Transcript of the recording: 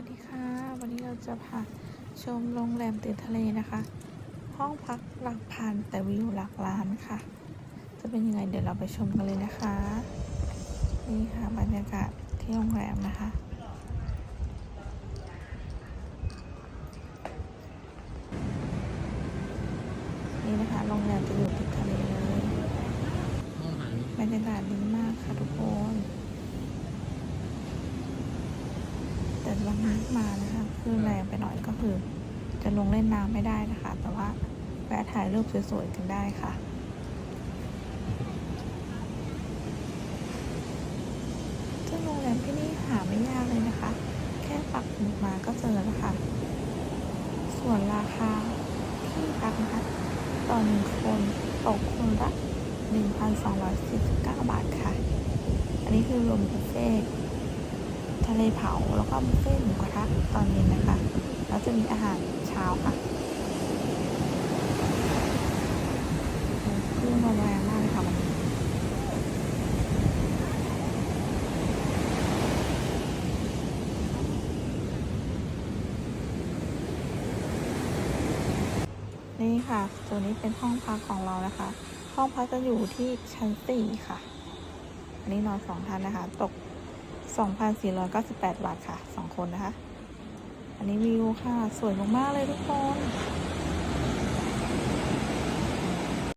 วัสดีค่ะ วันนี้เราจะพาชมโรงแรมติดทะเลนะคะ ห้องพักหลักพันแต่วิวหลักล้านค่ะ จะเป็นยังไงเดี๋ยวเราไปชมกันเลยนะคะ นี่ค่ะบรรยากาศที่โรงแรมนะคะนี่นะคะโรงแรมจะอยู่ติดทะเลเลยห้องอาหารบรรยากาศดีมากค่ะทุกคน แต่วันนี้มานะคะคลื่นแรงไปหน่อยก็คือ จะลงเล่นน้ำไม่ได้นะคะ แต่ว่าแวะถ่ายรูปสวยๆกันได้ค่ะซึ่งโรงแรมที่นี่หาไม่ยากเลยนะคะ แค่ปักหมุดมาก็เจอแล้วค่ะ ส่วนราคาที่พักนะคะต่อหนึ่งคนตกคนละ1,249 บาทค่ะ อันนี้คือรวมบุฟเฟ่ ทะเลเผาแล้วก็บุฟเฟ่หมูกระทะตอนเย็นนะคะ แล้วจะมีอาหารเช้าค่ะโอ้คลื่นลมแรงมากเลยค่ะวันนี้นี่ค่ะ ตัวนี้เป็นห้องพักของเรานะคะ ห้องพักจะอยู่ที่ชั้นสี่ค่ะ อันนี้นอนสองท่านนะคะ ตก 2,498 บาทค่ะสองคนนะคะ อันนี้วิวค่ะ สวยมากๆเลยทุกคน